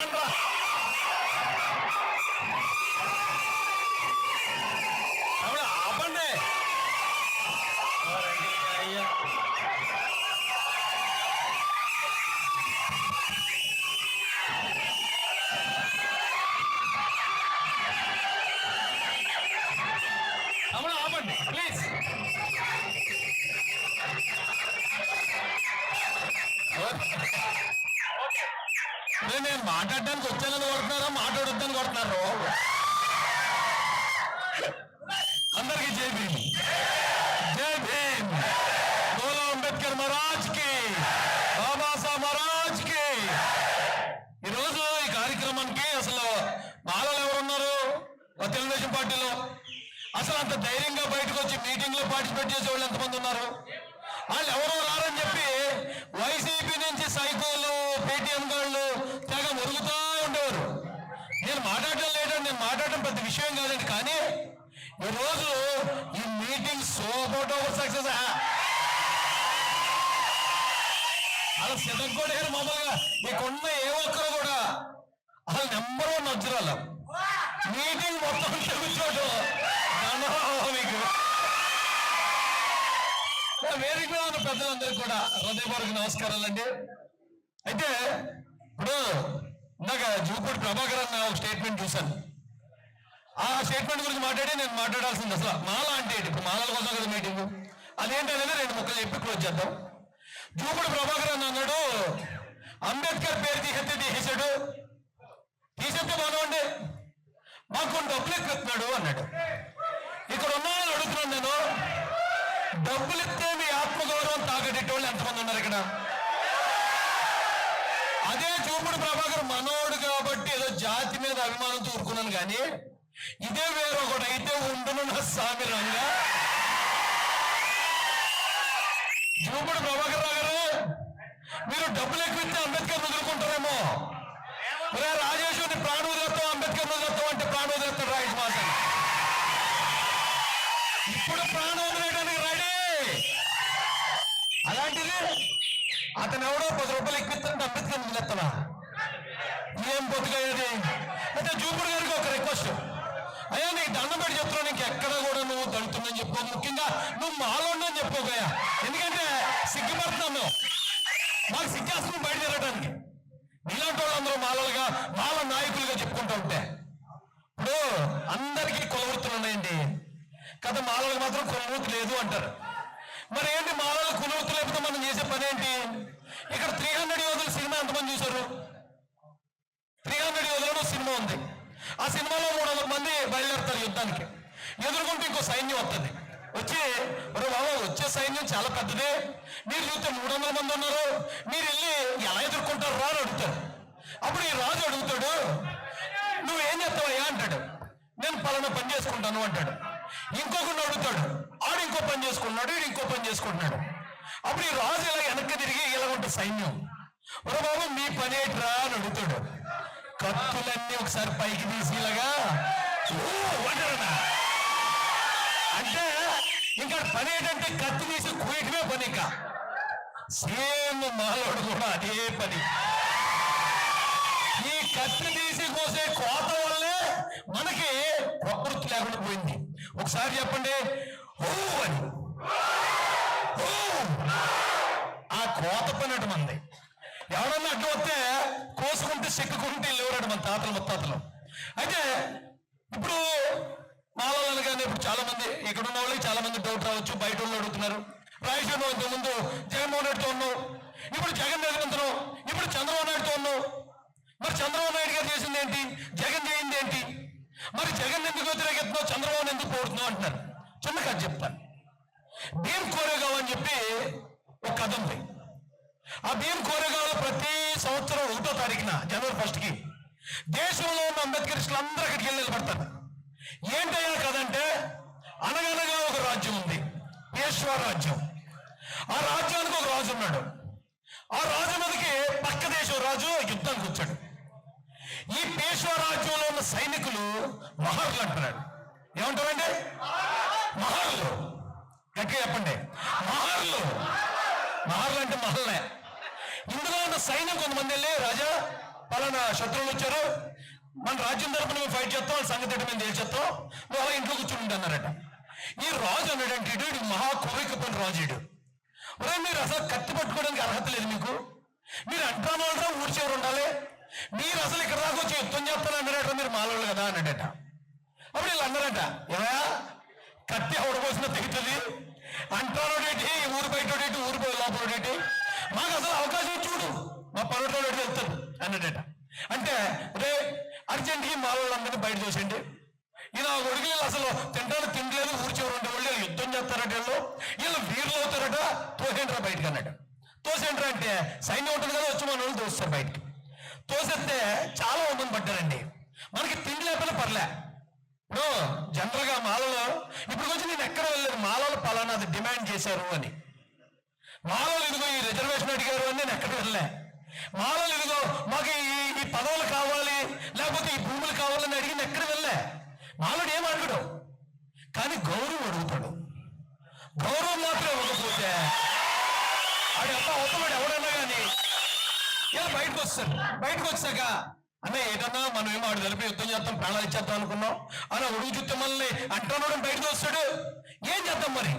Remember మాట్లాడడానికి కొడుతున్నారా? మాట్లాడొద్దని కొడుతున్నారు. అందరికీ జై భీమ్. జై భీమ్. గోలా అంబేద్కర్ మహారాజ్కి బాబాసాహెబ్ మహారాజ్కి ఈరోజు ఈ కార్యక్రమానికి అసలు మాలలు ఎవరున్నారు? తెలుగుదేశం పార్టీలో. అసలు అంత ధైర్యంగా బయటకు వచ్చి మీటింగ్లో పార్టిసిపేట్ చేసే వాళ్ళు ఎంతమంది ఉన్నారు? వాళ్ళు ఎవరో రారని చెప్పి వైసీపీ నుంచి సైకోలు పేటిఎం గాళ్ళు మాట్లాడటం పెద్ద విషయం కాదండి కానీ ఈ రోజు ఈ మీటింగ్ సూపర్ డూపర్ సక్సెస్. అలా సిద్ధగొడేరు మామూలుగా. మీకున్న ఏ ఒక్కరు కూడా అసలు నెంబర్ వన్ వజ్రాలు మీటింగ్ మొత్తం కూర్చోటం మీకు. వేదిక మీద ఉన్న పెద్దలందరికీ కూడా హృదయపూర్వక నమస్కారాలండి అయితే ఇప్పుడు ఇందాక జూపూడి ప్రభాకర్ అన్న ఒక స్టేట్మెంట్ చూశాను. ఆ స్టేట్మెంట్ గురించి మాట్లాడి నేను మాట్లాడాల్సింది అసలు మాల అంటే ఇప్పుడు మాలల కోసం కదా మీటింగ్ అదేంటనేది రెండు ముక్కలు చెప్పి క్లోజ్ చేద్దాం. జూపుడు ప్రభాకర్ అని అన్నాడు అంబేద్కర్ పేరు తీసేస్తే తీసేశాడు. తీసేస్తే బాగుండే మాకు కొన్ని డబ్బులు ఎక్కుతున్నాడు అన్నాడు. ఇక్కడ ఉన్న వాళ్ళని అడుగుతున్నాను నేను. డబ్బులు ఇస్తే మీ ఆత్మగౌరవం తాగడేటోళ్ళు ఎంతమంది ఉన్నారు ఇక్కడ? అదే చూపుడు ప్రభాకర్ మనోడు కాబట్టి ఏదో జాతి మీద అభిమానం తూరుకున్నాను కానీ ఇదే వేరొకటైతే అయితే ఉండును నా స్వామి రంగా. చూపుడు ప్రభాకర్ రావు గారు మీరు డబ్బులు ఎక్కువ ఇస్తే అంబేద్కర్ వదులుకుంటారేమో ఒరే రాజేష్ ప్రాణ వదిలేస్తాం అంబేద్కర్ వదిలేస్తాం అంటే ప్రాణ వదిలేస్తాడు రాజేష్ మాసం ఇప్పుడు ప్రాణం వదిలేయడానికి రెడీ అలాంటిది అతను ఎవడో పది రూపాయలు ఎక్కిస్తానంటే అంబేద్కర్ వదిలేస్తానా ఏం బతుకయ్యేది అయితే జూపుడు గారికి ఒక రిక్వెస్ట్ అయ్యా నీకు దండం పెట్టి చెప్తున్నావు నీకు ఎక్కడ కూడా నువ్వు దళుతుందని చెప్పు. ముఖ్యంగా నువ్వు మాలోండని చెప్పుకోయా ఎందుకంటే సిగ్గుపడుతున్నాను. మాకు సిగ్గేస్తుంది బయట తిరగడానికి ఇలాంటి వాళ్ళందరూ మాలలుగా మాల నాయకులుగా చెప్పుకుంటూ ఉంటే. ఇప్పుడు అందరికీ కులవృత్తులు ఉన్నాయండి. కదా మాలలకు మాత్రం కులవృత్తి లేదు అంటారు. మరి ఏంటి మాలలు కులవృత్తి లేకపోతే మనం చేసే పని ఏంటి? ఇక్కడ త్రీ హండ్రెడ్ యోధుల సినిమా ఎంతమంది చూశారు? త్రీ హండ్రెడ్ యోధులలో సినిమా ఉంది. ఆ సినిమాలో మూడు వందల మంది బయలుదేరుతారు యుద్ధానికి. ఎదుర్కొంటే ఇంకో సైన్యం వస్తుంది. వచ్చి మరి బాబా వచ్చే సైన్యం చాలా పెద్దదే. మీరు చూస్తే మూడు వందల మంది ఉన్నారు. మీరు వెళ్ళి ఎలా ఎదుర్కొంటారు రా అని అడుగుతారు. అప్పుడు ఈ రాజు అడుగుతాడు నువ్వేం చేస్తావయ్యా? అంటాడు. నేను పలానా పని చేసుకుంటాను అంటాడు. ఇంకొకరిని అడుగుతాడు ఆడు ఇంకో పని చేసుకుంటున్నాడు వీడు ఇంకో పని చేసుకుంటున్నాడు. అప్పుడు ఈ రాజు ఇలా వెనక్కి తిరిగి ఇలా ఉంటుంది సైన్యం. ఒరే బాబు మీ పని ఏంట్రా? అని అడుగుతాడు. కత్తులన్నీ ఒకసారి పైకి తీసేలాగా అంటే ఇంకా పని ఏంటంటే కత్తి తీసి కూయటమే పని ఇంకా. సేమ్ మాలోడు కూడా అదే పని. ఈ కత్తి తీసి కోసే కోత వల్లే మనకి ప్రకృతి లేకుండా పోయింది. ఒకసారి చెప్పండి. ఓ అని. ఆ కోత పని అటు మంది. ఎవరన్నా అడ్డు వస్తే కోసుకుంటే చెక్కుకుంటే లేవరాడు మన తాతలు ముత్తాతలు. అయితే ఇప్పుడు మాలలు కానీ ఇప్పుడు చాలా మంది ఇక్కడ ఉన్న వాళ్ళకి చాలా మంది డౌట్ రావచ్చు బయట వాళ్ళు అడుగుతున్నారు. రాయచూరు అంత ముందు జగన్మోహన్ రెడ్డితో ఉన్నాం ఇప్పుడు జగన్ ఎదుగుతున్నావు ఇప్పుడు చంద్రబాబు నాయుడుతో ఉన్నాం మరి చంద్రబాబు నాయుడు గారు చేసింది ఏంటి? జగన్ చేయింది ఏంటి? మరి జగన్ ఎందుకు వ్యతిరేకెత్తున్నావు చంద్రబాబు ఎందుకు కోరుతున్నావు అంటున్నారు. చిన్న కథ చెప్తాను. దేని కోరేగావ్ అని చెప్పి ఒక కథ ఉంది. ఆ భీమ్ కోరేగావ్లో ప్రతి సంవత్సరం ఒకటో తారీఖున జనవరి ఫస్ట్కి దేశంలో ఉన్న అంబేద్కరిస్టులు అందరూ అక్కడికి వెళ్ళి నిలబడతారు. ఏంటయ్యా కదంటే అనగనగా ఒక రాజ్యం ఉంది పేష్వా రాజ్యం. ఆ రాజ్యానికి ఒక రాజు ఉన్నాడు. ఆ రాజు మీదకి పక్క దేశం రాజు యుద్ధానికి వచ్చాడు. ఈ పేష్వా రాజ్యంలో ఉన్న సైనికులు మహర్లు అంటున్నాడు ఏమంటారండి మహర్లు. గట్టిగా చెప్పండి. మహర్లు. మహర్లు అంటే మహల్లే ఇందులో ఉన్న సైన్యం కొంతమంది వెళ్ళి రాజా పలానా శత్రువులు వచ్చారు. మన రాజ్యం తరపున మేము ఫైట్ చేస్తాం వాళ్ళ సంగతి ఏంటో మేము తేల్చేస్తాం. నువ్వు అలా ఇంట్లో కూర్చుండి అన్నారట. ఈ రాజు అన్నాడంటే ఇడు ఇటు మహా కోరికపని రాజు ఇడు. మీరు అసలు కత్తి పట్టుకోవడానికి అర్హత లేదు మీకు. మీరు అంటాను వాళ్ళరా ఊరి ఉండాలి. మీరు అసలు ఇక్కడ దాకా వచ్చి యుద్ధం చేస్తాను అన్నారట మీరు మాలోళ్ళు కదా అన్నాడట. అప్పుడు వీళ్ళు అన్నారట ఏమయ్యా కత్తి ఎవడబోసిన తెగుతుంది? అంటారోడేటి? ఊరు బయట ఊరు లోపలడేటి? మాకు మా పల్లెటోడు వెళ్తాడు అన్నట అంటే రే అర్జెంట్కి మా వాళ్ళందరినీ బయట చూసండి ఇలా కొడుకులు అసలు తింటాను తినలేదు ఊరి ఉండే వాళ్ళు యుద్ధం చేస్తారట వీళ్ళు. వీళ్ళు వీరులు అవుతారట తోసేంట్రా బయటకు అన్నాడు. తోసేంట్రా అంటే సైన్యం ఉంటుంది కదా వచ్చి మన వాళ్ళు తోస్తారు బయటికి. తోసేస్తే చాలా మంది పడ్డారండి మనకి తిండి లేకపోతే పర్లే. ఇప్పుడు జనరల్గా మాలలో ఇప్పుడు కొంచెం నేను ఎక్కడ వెళ్ళలేదు మాలలో పలానాది డిమాండ్ చేశారు అని. మాలలో ఇదిగో ఈ రిజర్వేషన్ అడిగారు అని నేను ఎక్కడ వెళ్ళలే. మాలలు ఇదిగో మాకు ఈ ఈ పదవులు కావాలి లేకపోతే ఈ భూములు కావాలని అడిగిన ఎక్కడ వెళ్ళే? మాలడు ఏం అడగడు? కానీ గౌరవం అడుగుతాడు. గౌరవం మాత్రం ఇవ్వకపోతే ఆడి అప్ప అవతలవాడు ఎవడన్నా కానీ ఇలా బయటకు వస్తాడు. బయటకు వచ్చాక అన్న ఏదన్నా మనం ఏమో ఆడు కలిపి యుద్ధం చేస్తాం ప్రాణాలు ఇచ్చేద్దాం అనుకున్నాం. అలా ఉడుగు చుట్టూ మనల్ని అంటున్నాడు బయటకు వస్తాడు. ఏం చేద్దాం మరి?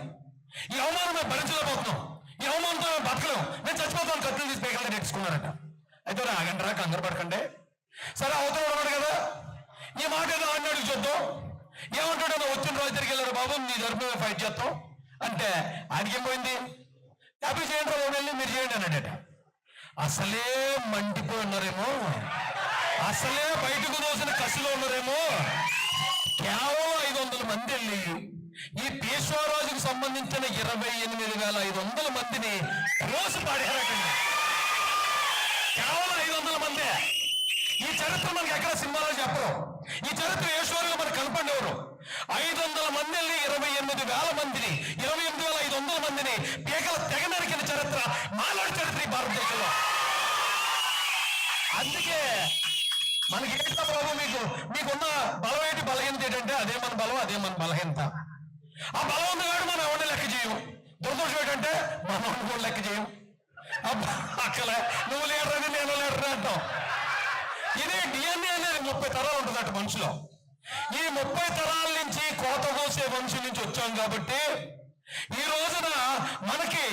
ఈ అవమానం మేము భరించలేకపోతున్నాం. ఈ అవమానంతో మేము బతకలేం. నేను చచ్చిపోతాను కత్తులు తీసి పేకలు నేర్చుకున్నారంట అయితే రా ఆగండి రా కంగారు పడకండి. సరే అవతల ఉన్నాడు కదా? ఈ మాట ఏదో అన్నాడు చూద్దాం. ఏమంటాడో? వచ్చిన రోజు దగ్గరికి వెళ్ళారు బాబు నీ తరపు ఫైట్ చేస్తాం. అంటే ఆడికేం పోయింది? హ్యాపీ చేయండి రా వెళ్ళి మీరు చేయండి అన్నాడట. అసలే మండిపోయి ఉన్నారేమో. అసలే బయటకు దోసిన కసిలో ఉన్నారేమో. కేవలం ఐదు వందల మంది వెళ్ళి ఈ పేశ్వరాజుకు సంబంధించిన ఇరవై ఎనిమిది వేల ఐదు వందల మందిని రోజు పాడారటండి కేవలం ఐదు వందల మందే. ఈ చరిత్ర మనకి ఎక్కడ సినిమాలో చెప్పరు. ఈ చరిత్ర ఈశ్వరులు మనకు కనపడేవారు ఐదు వందల మంది ఇరవై ఎనిమిది వేల మందిని ఇరవై ఎనిమిది వేల ఐదు వందల మందిని పీకల తెగ నరికిన చరిత్ర మాలోడి చరిత్ర ఈ భారతదేశంలో. అందుకే మనకి ఏంటో ప్రభు మీకు? మీకున్న బలం ఏంటి బలహీనత ఏంటంటే అదే మన బలం అదే మన బలహీనత. ఆ బలం మనం ఎవరిని లెక్క చేయం దురదృష్టం ఏంటంటే మనం కూడా లెక్క చేయం అబ్బా అక్కలే నువ్వు లేడరని నేను లేడరా అంటాం ఇదే డిఎన్ఏ అనేది ముప్పై తరాలు ఉంటుందట మనుషులో. ఈ ముప్పై తరాల నుంచి కోత కోసే వంశం నుంచి వచ్చాం కాబట్టి ఈ రోజున మనకి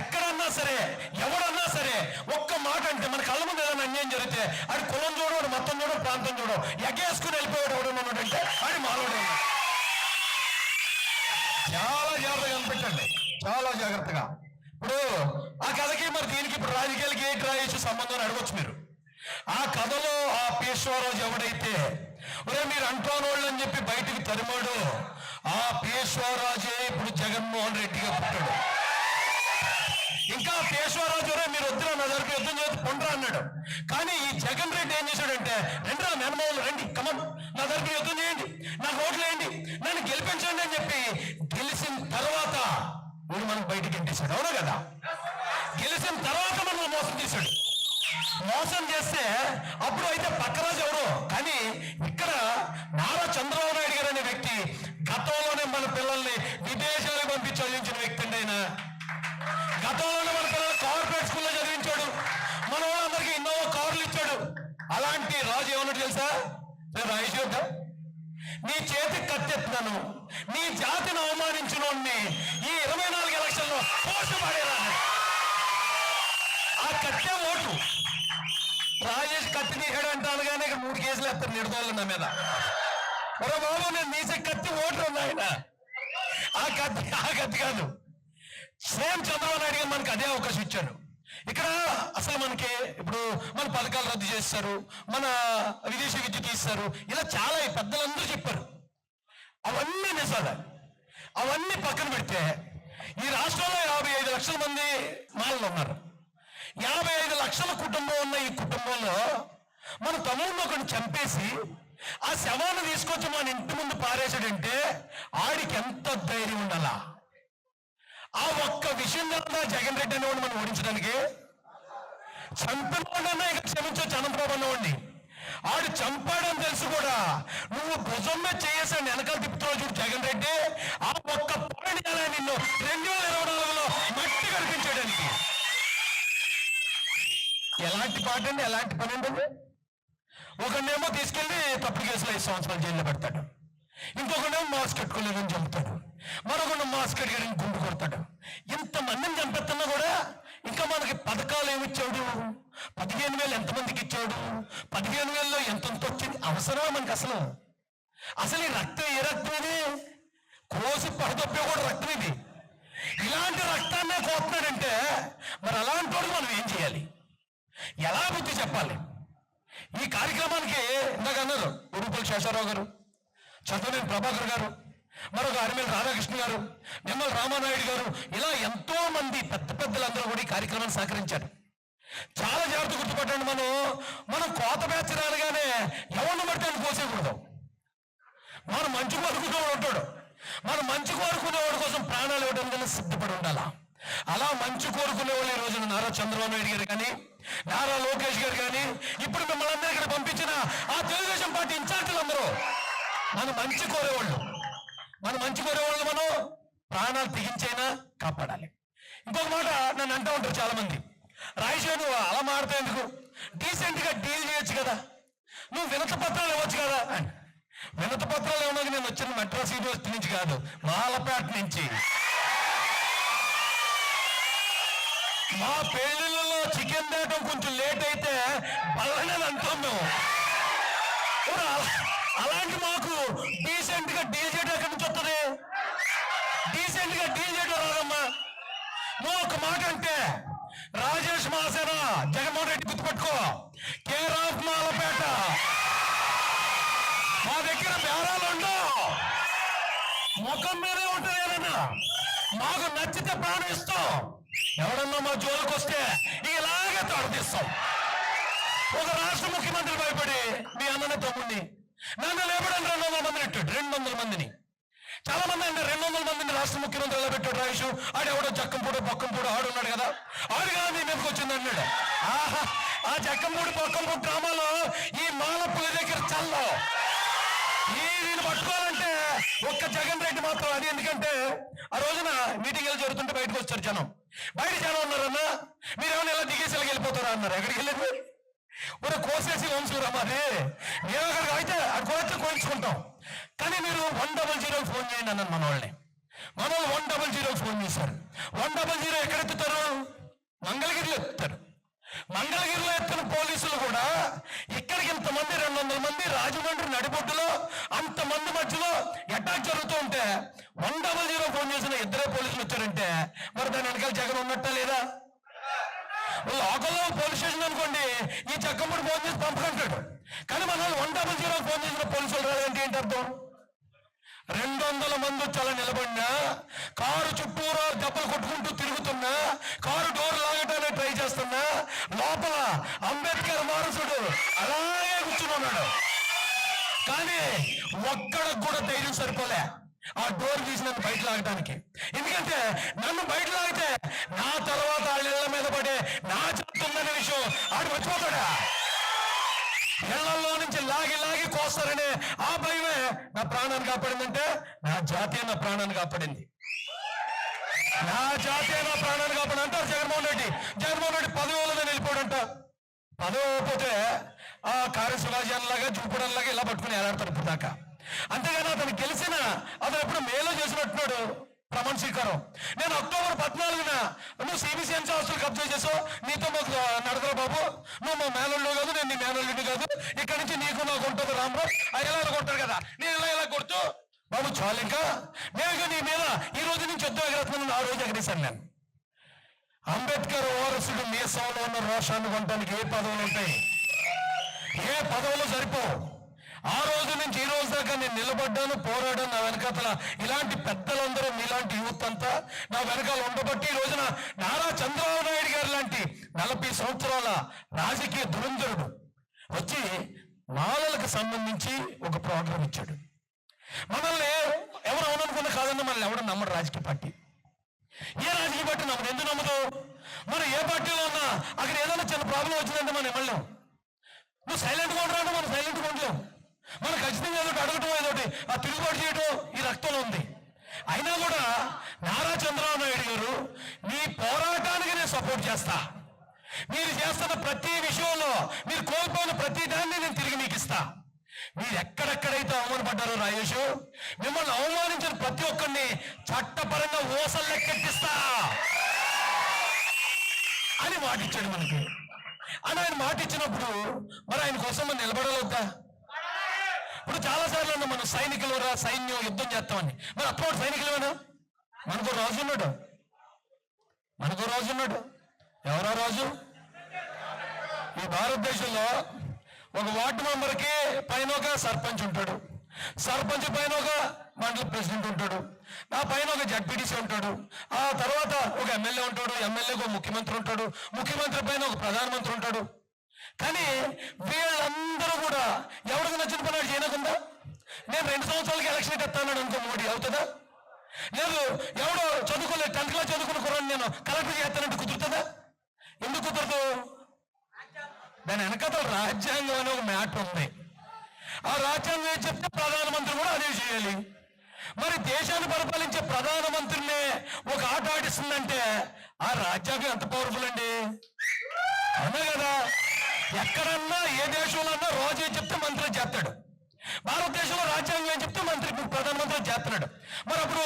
ఎక్కడన్నా సరే ఎవడన్నా సరే ఒక్క మాట అంటే మన కళ్ళ ముందు ఏదైనా అన్యాయం జరిగితే అది కులం చూడడు మొత్తం చూడడం ప్రాంతం చూడడం ఎగ్గేసుకుని వెళ్ళిపోయాడు ఎవడన్నా అంటే అది మానవుడు. చాలా జాగ్రత్తగా కనిపెట్టండి. చాలా జాగ్రత్తగా. ఇప్పుడు ఆ కథకి మరి దీనికి ఇప్పుడు రాజకీయాలకి ఏంటి రాయేసి సంబంధం అని అడగొచ్చు మీరు. ఆ కథలో ఆ పేశ్వరాజు ఎవడైతే ఒరే మీరు అంటోనోళ్ళు అని చెప్పి బయటికి తరిమాడు ఆ పేశ్వరాజే ఇప్పుడు జగన్మోహన్ రెడ్డిగా పుట్టాడు. ఇంకా పేశ్వరాజు మీరు వద్దురా నా దగ్గర యుద్ధం చేసి పొండరా అన్నాడు. కానీ ఈ జగన్ రెడ్డి ఏం చేశాడంటే రండి రా మేనమావులు రండి కమన్ నా దగ్గర యుద్ధం చేయండి నాకు ఓట్లు వేయండి నన్ను గెలిపించండి అని చెప్పి గెలిచిన తర్వాత వీడు మనం బయటికి ఎంటేశాడు అవునా కదా? గెలిచిన తర్వాత మనం మోసం చేశాడు. మోసం చేస్తే అప్పుడు అయితే పక్కరాజు ఎవరు కానీ ఇక్కడ నారా చంద్రబాబు నాయుడు గారు అనే వ్యక్తి గతంలోనే మన పిల్లల్ని విదేశాలకు పంపించి చదివించిన వ్యక్తి అండి ఆయన. గతంలో మన పిల్లలు కార్పొరేట్ స్కూల్లో చదివించాడు మన వాళ్ళందరికీ ఎన్నో కార్లు ఇచ్చాడు అలాంటి రాజు ఏమన్నట్టు తెలుసా నేను రాయేసి నీ చేతి కత్తెత్తున్నాను నీ జాతిని అవమానించిన ఈ ఇరవై నాలుగు ఎలక్షన్లో పోస్ట్ పడేరా ఆ కట్టె ఓటు రాజేష్ కత్తి తీసాడు అంటాను కానీ ఇక్కడ మూడు కేసులు ఎత్తారు నిర్దోళ్ళు నా మీద. ఒరే బాబు నేను నీసే కత్తి ఓటు ఆయన. ఆ కత్తి ఆ కత్తి కాదు. సేమ్ చంద్రబాబు నాయుడు గారు మనకి అదే అవకాశం ఇచ్చాడు ఇక్కడ అసలు మనకి ఇప్పుడు మన పథకాలు రద్దు చేస్తారు మన విదేశీ విద్య తీస్తారు ఇలా చాలా పెద్దలందరూ చెప్పారు. అవన్నీ నిజాలే. అవన్నీ పక్కన పెడితే ఈ రాష్ట్రంలో యాభై ఐదు లక్షల మంది మాలలు ఉన్నారు. యాభై ఐదు లక్షల కుటుంబం ఉన్న ఈ కుటుంబంలో మన తమ్ముడిని ఒకటి చంపేసి ఆ శవాన్ని తీసుకొచ్చి మన ఇంటి ముందు పారేసాడంటే ఆడికి ఎంత ధైర్యం ఉండాలా? ఆ ఒక్క విషయం కదా జగన్ రెడ్డి అనేవాడిని మనం ఓడించడానికి చంపినోడన్నా ఇక క్షమించవచ్చు అనంతబాబు అన్నవాడిని ఆడు చంపాడని తెలుసు కూడా. నువ్వు భుజం మీద చేసాను వెనకాల తిప్పుతున్నావు చూడు జగన్ రెడ్డి. ఆ ఒక్క పాయింట్ కదా నిన్ను రెండు వేల ఇరవై నాలుగులో మట్టి కనిపించడానికి ఎలాంటి పాట అండి? ఎలాంటి పని అండి ఒకనేమో తీసుకెళ్ళి తప్పుడు కేసులో ఐదు సంవత్సరాలు జైల్లో పెడతాడు. ఇంకొకనేమో మాస్క్ కట్టుకోలేదని చెబుతాడు. మరొకడు మాస్కర్ గారిని గుండు కొడతాడు. ఇంతమందిని చంపెత్తన్నా కూడా ఇంకా మనకి పథకాలు ఏమిచ్చాడు పదిహేను వేలు ఎంతమందికి ఇచ్చాడు పదిహేను వేలలో ఎంతెంత వచ్చింది? అవసరమా మనకి అసలు? అసలు ఈ రక్తం ఏ రక్తం ఇది? కోసి పడదొప్పే కూడా రక్తం ఇది. ఇలాంటి రక్తాన్నే కోస్తున్నాడంటే మరి అలాంటి వాడు మనం ఏం చేయాలి? ఎలా బుద్ధి చెప్పాలి? ఈ కార్యక్రమానికి ఇందాక అన్నారు ఉరుపల్లి శేషారావు గారు చంద్రనేని ప్రభాకర్ గారు మరొక అరిమేల రాధాకృష్ణ గారు నిమ్మల రామానాయుడు గారు ఇలా ఎంతో మంది పెద్ద పెద్దలందరూ కూడా ఈ కార్యక్రమాన్ని సహకరించారు. చాలా జాగ్రత్త గుర్తుపట్టండి మనం మనం కోత బ్యాచ్ రాగానే ఎవరిని పడితే అని కోసేయకూడదు. మనం మంచి కోరుకునేవాడు ఉంటాడు. మనం మంచి కోరుకునేవాడి కోసం ప్రాణాలు ఇవ్వడానికి సిద్ధపడి ఉండాలా? అలా మంచి కోరుకునేవాళ్ళు ఈ రోజున నారా చంద్రబాబు నాయుడు గారు కానీ నారా లోకేష్ గారు కానీ ఇప్పుడు మిమ్మల్ని అందరికీ పంపించిన ఆ తెలుగుదేశం పార్టీ ఇన్ఛార్జీలు అందరూ మనం మంచి కోరేవాళ్ళు. మన మంచి కోరేవాళ్ళు మనం ప్రాణాలు తెగించైనా కాపాడాలి. ఇంకొక మాట నన్ను అంటూ ఉంటారు చాలా మంది నువ్వు అలా మారుతా ఎందుకు? డీసెంట్గా డీల్ చేయొచ్చు కదా. నువ్వు వినత పత్రాలు ఇవ్వచ్చు కదా వినత పత్రాలు ఇవ్వడానికి నేను వచ్చిన మెడ్రాస్ యూనివర్సిటీ నుంచి కాదు మాలపేట నుంచి. మా పెళ్ళిళ్ళలో చికెన్ తేయటం కొంచెం లేట్ అయితే బల్లనే అంటాం మేము. అలాంటి మాకు డీసెంట్గా డీల్ చేయడం ఎక్కడి నుంచి వస్తుంది డీసెంట్గా డీల్ చేయడం రాదమ్మా నువ్వు ఒక మాట అంటే రాజేష్ మాసేన జగన్మోహన్ రెడ్డి గుర్తుపెట్టుకో. Care of Malapeta. మా దగ్గర బేరాలు ఉండవు. ముఖం మీదే ఉంటుంది మాకు నచ్చితే ప్రాణం ఇస్తాం ఎవడన్నా మా జోలికి వస్తే ఇలాగే తొడదీస్తాం ఒక రాష్ట్ర ముఖ్యమంత్రి భయపడి మీ అన్నని తమ్ముడిని నన్ను లేపడానికి రెండు వందల మందిని రెండు వందల మందిని. చాలా మంది అంటే రెండు వందల మందిని రాష్ట్ర ముఖ్యమంత్రి ఎలా పెట్టాడు రాయుషు ఆడెవడో జక్కంపూడి బొక్కంపూడి ఆడున్నాడు కదా. ఆడు కదా మీ మీదకి వచ్చింది అన్నాడు ఆహా ఆ జక్కంపూడి బొక్కంపూడి డ్రామాలో ఈ మాలపుల దగ్గర చల్లో. ఈ వీళ్ళు పట్టుకోవాలంటే ఒక్క జగన్ రెడ్డి మాత్రం అది ఎందుకంటే ఆ రోజున మీటింగ్ వెళ్ళి జరుగుతుంటే బయటకు వచ్చారు జనం. బయట జనం ఉన్నారన్నా మీరు ఇలా దిగేసి వెళ్ళిపోతారా అన్నారు. ఎక్కడికి వెళ్ళారు ఒక కోసేసి వంశురా మాది మేము అక్కడికి అయితే అక్కడ వచ్చి కోయించుకుంటాం. కానీ మీరు వన్ డబల్ జీరో ఫోన్ చేయండి అన్నాను మన వాళ్ళని మన వాళ్ళు వన్ డబల్ జీరో ఫోన్ చేశారు. వన్ డబల్ జీరో ఎక్కడ ఎత్తుతారు? మంగళగిరిలో ఎత్తుతారు. మంగళగిరిలో ఎత్తున పోలీసులు కూడా ఇక్కడికి ఇంతమంది రెండు వందల మంది రాజమండ్రి నడిబొడ్డులో అంతమంది మధ్యలో అటాక్ జరుగుతూ ఉంటే వన్ డబల్ జీరో ఫోన్ చేసిన ఇద్దరే పోలీసులు వచ్చారంటే మరి దాని వెనకాల జగన్ ఉన్నట్టా లేదా? లోకల్లో పోలీస్ స్టేషన్ అనుకోండి ఈ చక్కమ్మడి ఫోన్ చేసి పంపకంటాడు కానీ మన వన్ డబుల్ జీరో ఫోన్ చేసిన పోలీసులు రాదంటే ఏంటి అర్థం? రెండు వందల మంది చాలా నిలబడినా కారు చుట్టూరా దెబ్బలు కొట్టుకుంటూ తిరుగుతున్నా కారు డోర్ లాగటానికి ట్రై చేస్తున్నా లోపల అంబేద్కర్ వారసుడు అలాగే కూర్చుని ఉన్నాడు. కానీ ఒక్కడికి కూడా ధైర్యం సరిపోలే. ఆ డోర్ తీసి నన్ను బయట లాగటానికి. ఎందుకంటే నన్ను బయట లాగితే నా తర్వాత వాళ్ళ ఇళ్ళ మీద పడే నా చెప్తుందనే విషయం ఆడు మర్చిపోతాడా? ఇళ్ళలో నుంచి లాగి లాగి కోస్తారనే ఆ భయమే నా ప్రాణాన్ని కాపాడిందంటే నా జాతీయ నా ప్రాణాన్ని కాపాడింది. నా జాతీయ నా ప్రాణాన్ని కాపాడి అంటారు జగన్మోహన్ రెడ్డి. జగన్మోహన్ రెడ్డి పదవి వెళ్ళిపోడంట పదవి పోతే ఆ కార్య శివాజీలాగా చూపడంలాగా ఇలా పట్టుకుని ఎలాడతారు ఇప్పుడు దాకా అంతేగాని అతను గెలిచిన అతను ఎప్పుడు మేలో చేసినట్టున్నాడు ప్రమాణ స్వీకారం. నేను అక్టోబర్ పద్నాలుగున నువ్వు సిబిసిఎన్ హాస్టల్ కబ్జా చేసావు నీతో మాకు నడదరా బాబు. నువ్వు మా మేనల్లు కాదు నేను నీ మేనల్లుడి కాదు. ఇక్కడి నుంచి నీకు నాకు ఉంటుంది రాము అది ఎలా కొట్టారు కదా. నేను ఇలా ఇలా కొడుతూ బాబు చాలు ఇంకా. నేను నీ మీద ఈ రోజు నుంచి యుద్ధం ఎగరేస్తున్నాను ఆ రోజు ఎగరేశాను నేను. అంబేద్కర్ ఓరసుడు మీసంలో ఉన్న రోషాన్ని కొనడానికి ఏ పదవులు ఉంటాయి? ఏ పదవులు సరిపోవు? ఆ రోజు నుంచి ఈ రోజు దాకా నేను నిలబడ్డాను పోరాడాను నా వెనకాతల. ఇలాంటి పెద్దలందరూ మీలాంటి యూత్ అంతా నా వెనకాల ఉండబట్టి ఈ రోజున నారా చంద్రబాబు నాయుడు గారు లాంటి నలభై సంవత్సరాల రాజకీయ దురంధరుడు వచ్చి మాలలకు సంబంధించి ఒక ప్రోగ్రాం ఇచ్చాడు. మనల్ని ఎవరు అవుననుకున్న కాదన్న మనల్ని ఎవడు నమ్మడు రాజకీయ పార్టీ. ఏ రాజకీయ పార్టీ నమ్మదు ఎందుకు నమ్మదు మనం ఏ పార్టీలో ఉన్నా అక్కడ ఏదైనా చిన్న ప్రాబ్లం వచ్చిందంటే మనం ఎమ్మెల్యే నువ్వు సైలెంట్గా ఉండరా మనం సైలెంట్గా ఉండలేము మనం ఖచ్చితంగా ఏదో అడగటం ఏదో ఆ తిరుగుబాటు చేయటం ఈ రక్తంలో ఉంది. అయినా కూడా నారా చంద్రబాబు నాయుడు గారు మీ పోరాటానికి నేను సపోర్ట్ చేస్తా. మీరు చేస్తున్న ప్రతి విషయంలో మీరు కోల్పోయిన ప్రతి దాన్ని నేను తిరిగి మీకు ఇస్తా. మీరు ఎక్కడెక్కడైతే అవమానపడ్డారో రాజేష్ మిమ్మల్ని అవమానించిన ప్రతి ఒక్కరిని చట్టపరంగా ఓసలు లెక్కెట్టిస్తా అని మాటిచ్చాడు మనకి. అని ఆయన మాట ఇచ్చినప్పుడు మరి ఆయన కోసం మనం నిలబడవద్దా ఇప్పుడు చాలా సార్లు మనం సైనికులు రా సైన్యం యుద్ధం చేస్తామని. మరి అప్పుడు సైనికులేనా మనకు రాజు ఉన్నాడు. మనకు రాజు ఉన్నాడు. ఎవరో రాజు? ఈ భారతదేశంలో ఒక వార్డు మెంబర్కి పైన ఒక సర్పంచ్ ఉంటాడు. సర్పంచ్ పైన ఒక మండల ప్రెసిడెంట్ ఉంటాడు. ఆ పైన ఒక జడ్పీటీసీ ఉంటాడు. ఆ తర్వాత ఒక ఎమ్మెల్యే ఉంటాడు ఎమ్మెల్యేకి ఒక ముఖ్యమంత్రి ఉంటాడు. ముఖ్యమంత్రి పైన ఒక ప్రధానమంత్రి ఉంటాడు. కానీ వీళ్ళందరూ కూడా ఎవరికి నచ్చిన పని వాడు చేయనకుండా నేను రెండు సంవత్సరాలకి ఎలక్షన్ ఎత్తాను అనుకో మోడీ అవుతుందా? లేదు ఎవడో చదువుకోలేదు టెన్త్ క్లాస్ చదువుకున్న కుర్రాన్ని నేను కలెక్టర్ చేస్తానంటే కుదురుతుందా? ఎందుకు కుదరదు? దాని వెనకతో రాజ్యాంగం అనే ఒక మ్యాటర్ ఉంది. ఆ రాజ్యాంగం ఏం చెప్తే ప్రధానమంత్రి కూడా అదే చేయాలి. మరి దేశాన్ని పరిపాలించే ప్రధానమంత్రినే ఒక ఆట ఆడిస్తుందంటే ఆ రాజ్యాంగం ఎంత పవర్ఫుల్ అండి? అవునా కదా? ఎక్కడన్నా ఏ దేశంలో అన్నా రోజు చెప్తే మంత్రి చేస్తాడు. భారతదేశంలో రాజ్యాంగం చెప్తే మంత్రి ప్రధానమంత్రి చేస్తున్నాడు. మరి అప్పుడు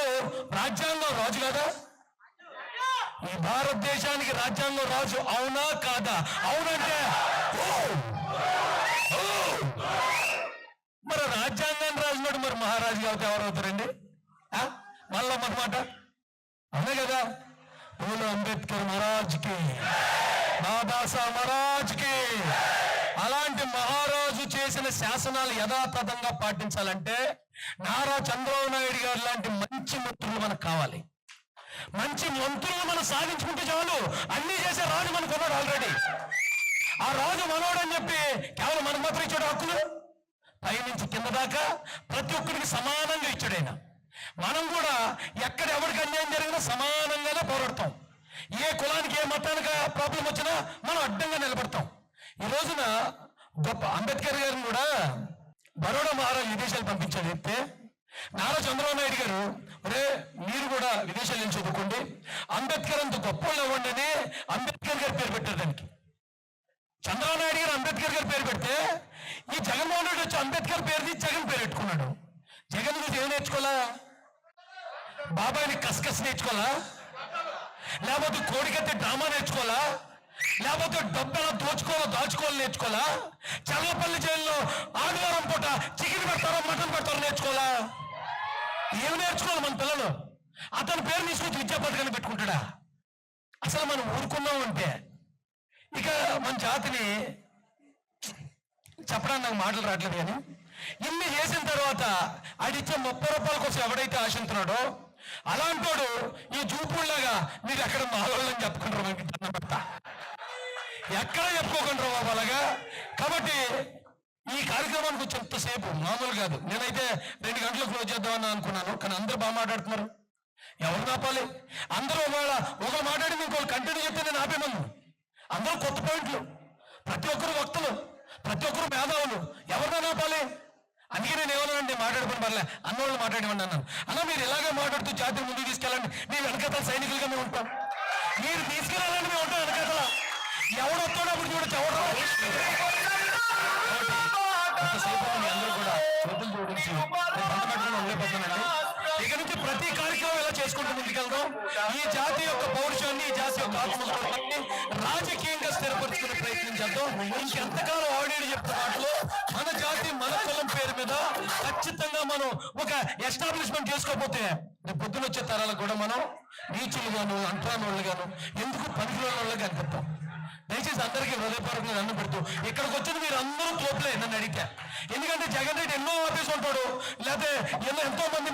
రాజ్యాంగం రాజు కదా? ఈ భారతదేశానికి రాజ్యాంగం రాజు అవునా కాదా? అవునంటే మరి రాజ్యాంగాన్ని రాసినట్టు మరి మహారాజు కాబట్టి ఎవరవుతారండి ఆ? మళ్ళా మాట? కదా? పూల అంబేద్కర్ మహారాజ్కి బాబాసాహెబ్ మహారాజ్కి అలాంటి మహారాజు చేసిన శాసనాలు యథాతథంగా పాటించాలంటే నారా చంద్రబాబు నాయుడు గారు లాంటి మంచి మిత్రులు మనకు కావాలి. మంచి మంత్రులు మనం సాధించుకుంటే చాలు. అన్ని చేసే రాజు మనకు ఉన్నాడు ఆల్రెడీ ఆ రాజు మనోడు అని చెప్పి కేవలం మనకు మాత్రం ఇచ్చాడు హక్కులు. పైనుంచి కింద దాకా ప్రతి ఒక్కరికి సమానంగా ఇచ్చాడు ఆయన. మనం కూడా ఎక్కడ ఎవరికి అన్యాయం జరిగినా సమానంగానే పోరాడతాం. ఏ కులానికి ఏ మతానికి ప్రాబ్లం వచ్చినా మనం అడ్డంగా నిలబడతాం. ఈ రోజున గొప్ప అంబేద్కర్ గారిని కూడా బరోడా మహారాజు విదేశాలు పంపించాడు చెప్తే నారా చంద్రబాబు నాయుడు గారు అరే మీరు కూడా విదేశాలు వెళ్ళి చదువుకోండి. అంబేద్కర్ అంత గొప్ప వాళ్ళు అని అంబేద్కర్ గారు పేరు పెట్టారు దానికి. చంద్రబాబు నాయుడు గారు అంబేద్కర్ గారు పేరు పెడితే ఈ జగన్మోహన్ రెడ్డి వచ్చి అంబేద్కర్ పేరు తీసి జగన్ పేరు పెట్టుకున్నాడు. జగన్ గురించి ఏం నేర్చుకోవాలా? బాబాయిని కసకస్ నేర్చుకోవాలా? లేకపోతే కోడికత్తి డ్రామా నేర్చుకోవాలా? లేకపోతే డబ్బు ఎలా దోచుకోవాలో దాచుకోవాలో నేర్చుకోవాలా? చల్లపల్లి జైల్లో ఆదివారం పూట చికెన్ పెడతారో మటన్ పెడతారో నేర్చుకోవాలా? ఏం నేర్చుకోవాలి మన పిల్లలు? అతని పేరు తీసుకొచ్చి విద్యా పథకాన్ని పెట్టుకుంటాడా? అసలు మనం ఊరుకున్నాం అంటే ఇక మన జాతిని చెప్పడానికి నాకు మాటలు రావట్లేదు కానీ ఇన్ని చేసిన తర్వాత ఆడిచ్చే ముప్పై రూపాయల కోసం ఎవడైతే ఆశిస్తున్నాడో అలాంటోడు ఈ జూపుల్లాగా మీరు ఎక్కడ మాలోళ్ళని చెప్పుకుంటారు మనకి దండం పెడతా ఎక్కడ చెప్పుకోకుండా బాబు అలాగా? కాబట్టి ఈ కార్యక్రమానికి వచ్చి ఎంతసేపు మామూలు కాదు. నేనైతే రెండు గంటలు క్లోజ్ చేద్దామని అనుకున్నాను కానీ అందరూ బాగా మాట్లాడుతున్నారు. ఎవరు నాపాలి? అందరూ ఒకవేళ ఒకరు మాట్లాడి ఇంకోళ్ళు కంటిన్యూ చెప్తే నేను ఆపేమను అందరూ కొత్త పాయింట్లు. ప్రతి ఒక్కరు వక్తలు ప్రతి ఒక్కరు మేధావులు. ఎవరినో నాపాలి? అందుకే నేను ఏమన్నానండి మాట్లాడుకుని పర్లే అన్నోళ్ళు మాట్లాడమని అన్నాను. అన్న మీరు ఇలాగే మాట్లాడుతూ జాతిని ముందుకు తీసుకెళ్ళండి. మీ వెనకతల సైనికులుగా మేము ఉంటాం. మీరు తీసుకెళ్ళాలని మేము ఉంటాం వెనకతల. ఎవడు వస్తాడు అప్పుడు చూడొచ్చు ఎవడు అందరూ కూడా చేతులు జోడించి నేను ఇక నుంచి ప్రతి కార్యక్రమం ఇలా చేసుకుంటూ ముందుకెళ్దాం? ఈ జాతి యొక్క పౌరుషాన్ని ఈ జాతి యొక్క ఆత్మ రాజకీయంగా స్థిరపరచుకునే ప్రయత్నం చేద్దాం. ఇంకెంతకాలం ఆడియో చెప్తే మాటలు? మన జాతి మన కులం పేరు మీద ఖచ్చితంగా మనం ఒక ఎస్టాబ్లిష్మెంట్ చేసుకోకపోతే రేపు పొద్దున వచ్చే తరాలకు కూడా మనం నీచులు గాను అంటరాని వాళ్ళు గాను ఎందుకు పనికిరాని వాళ్ళు కనిపిస్తాం? దయచేసి అందరికీ హృదయపూర్వకంగా నన్ను పెడుతూ ఇక్కడికి వచ్చిన మీరు అందరూ తోపులే నన్ను అడిగితే. ఎందుకంటే జగన్ రెడ్డి ఎన్నో ఆఫీస్ ఉంటాడు లేకపోతే ఎన్నో ఎంతో మంది